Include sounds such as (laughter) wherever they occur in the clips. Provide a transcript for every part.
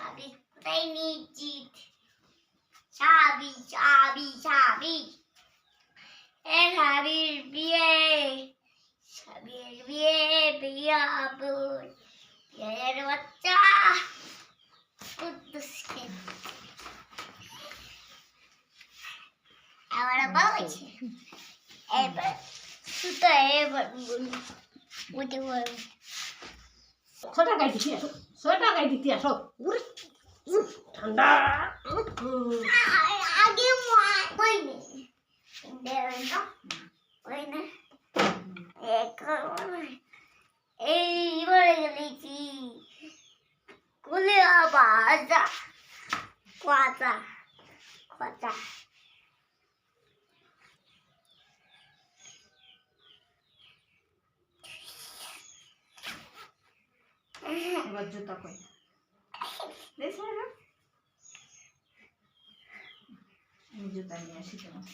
চাবি কোথায় নিশ্চিত চাবি চাবি চাবি এ চাবির বিয়ে চাবির বিয়ে বিয়ে আবুল বিয়ের বাচ্চা কুদ্দুসকে আবার বলছে এবার সুতো এবার বুঝতে পারবে সোয়েটার গায়ে দিতে আসো সোয়েটার গায়ে দিতে আসো ঠান্ডা আগে এইবার গেলেছি কুলে বাজা কথা এবার জুতা কই জুতা নিয়ে আসি তোমার।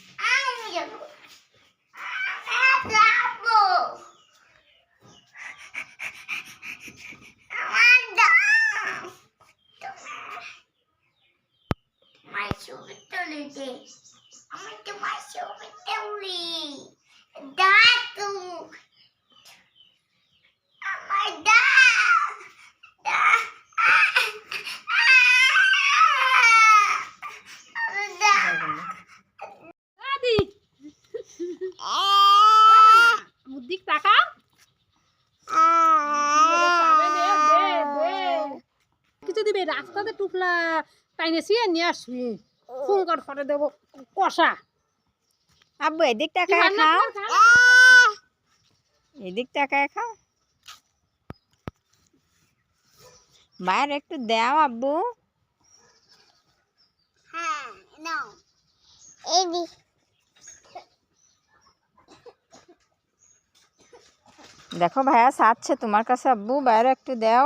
তাইনে নিয়ে আসবি ফোন করে দেবো। কষা। আব্বু এদিক টাকায় খাও। এদিক টাকায় খাও। বাইরে একটু দাও আব্বু। হ্যাঁ দেখো ভাইয়া সাজছে তোমার কাছে আব্বু। বাইরে একটু দাও।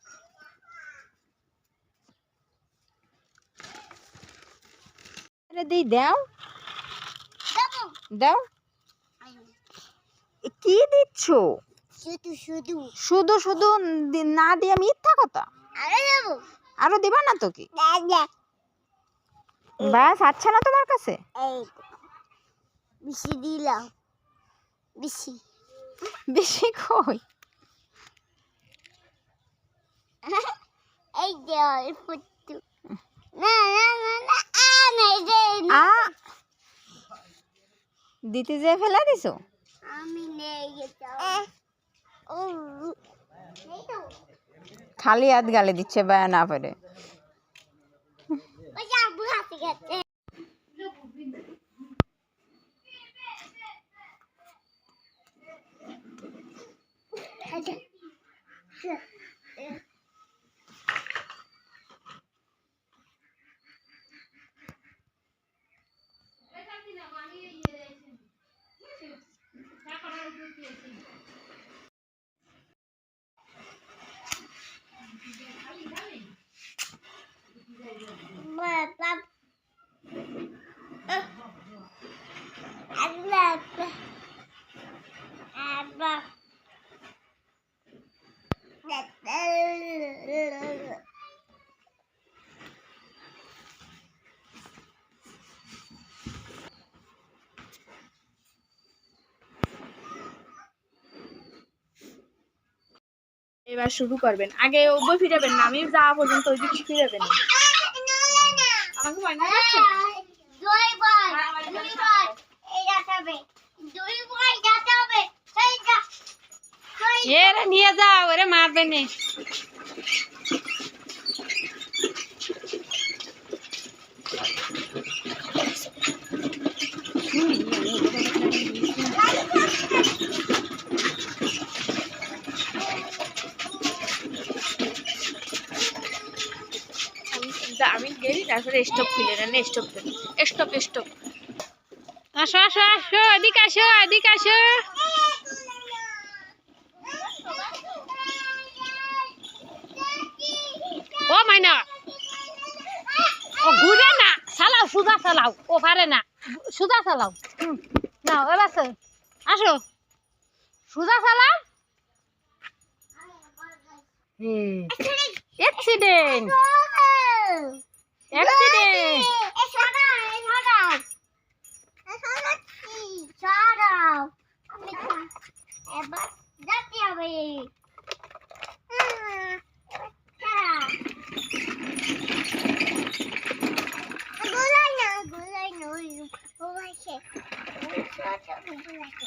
আরে দিই দাও। দাও। কি দিচ্ছ? শুধু শুধু। শুধু শুধু না দিয়ে মিথ্যা কথা? আরে দিবা। না তো কি দাদা ব্যাস আচ্ছা না তোমার কাছে? বেশি দিলাম। বেশি। বেশি কই? (laughs) এই না আ দিতে যে ফেলা দিছো খালি হাত গালে দিচ্ছে বায়া না পারে ওই এবার শুরু করবেন আগে ওই ফিরাবেন না আমি যাওয়া পর্যন্ত ওই দিকে ফিরাবেন। আমাকে না এরে নিয়ে যাও ওরে মারবে নে যা তারপরে স্টোভ খুলে নেন স্টোভ স্টোভ স্টোভ আসো আসো আসো এদিকে আসো এদিকে আসো। ও মাইনা। ও ঘুরে না চালাও সুজা চালাও। ও পারে না। সুজা চালাও। নাও এবার। আসো। সুজা চালাও। অ্যাক্সিডেন্ট অ্যাক্সিডেন্ট এবার যাতে হবে গোলাই না গোলাই না ওই ওবাইছে ওই ছোট গোলাইছে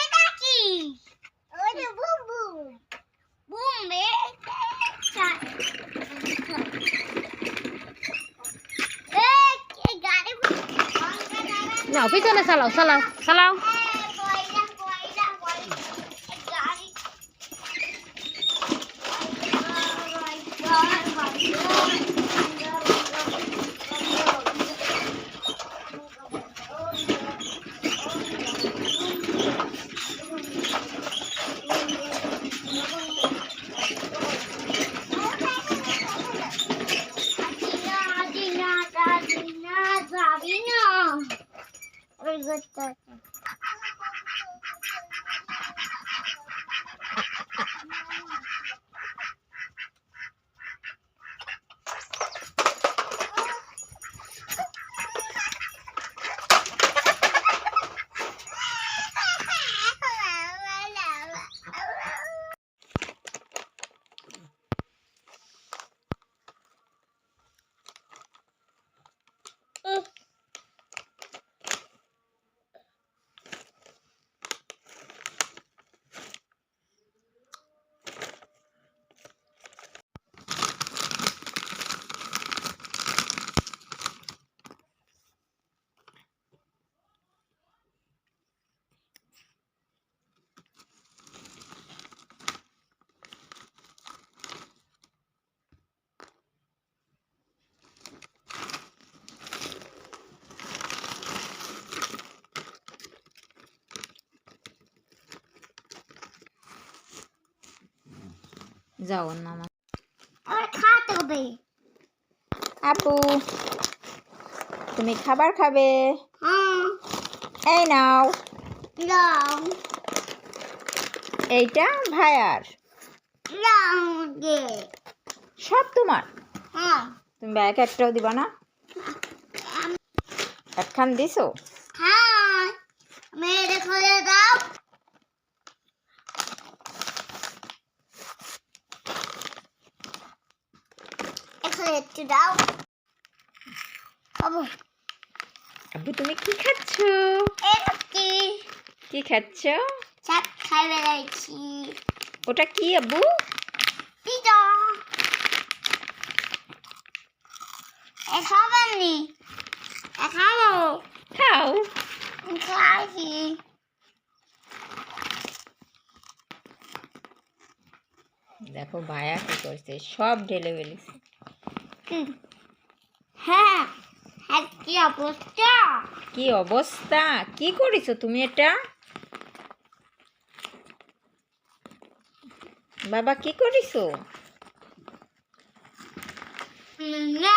এটা কি ওই যে বুম বুম বুম এটা এই গাড়ি নাও পিছনে চালাও চালাও চালাও কয়লা приготовьте. যাও আর খাতে হবে। আপু তুমি খাবার খাবে। হ্যাঁ। এই নাও। এইটা ভাইয়ার। সব তোমার। হ্যাঁ। তুমি ব্যাগ একটাও দিবা না? একখান দিছো? হ্যাঁ। মেরে খুলে দাও এখানে একটু দাও তুমি কি খাচ্ছ? কি কি খাচ্ছ? চাট খাই ওটা কি আব্বু? পিজা। খাব খাও। খাইছি। দেখো ভাইয়া কি করছে সব ঢেলে ফেলেছে। হ্যাঁ হ্যাঁ কি অবস্থা? কি অবস্থা? কি করেছ তুমি এটা? বাবা কি করেছ? না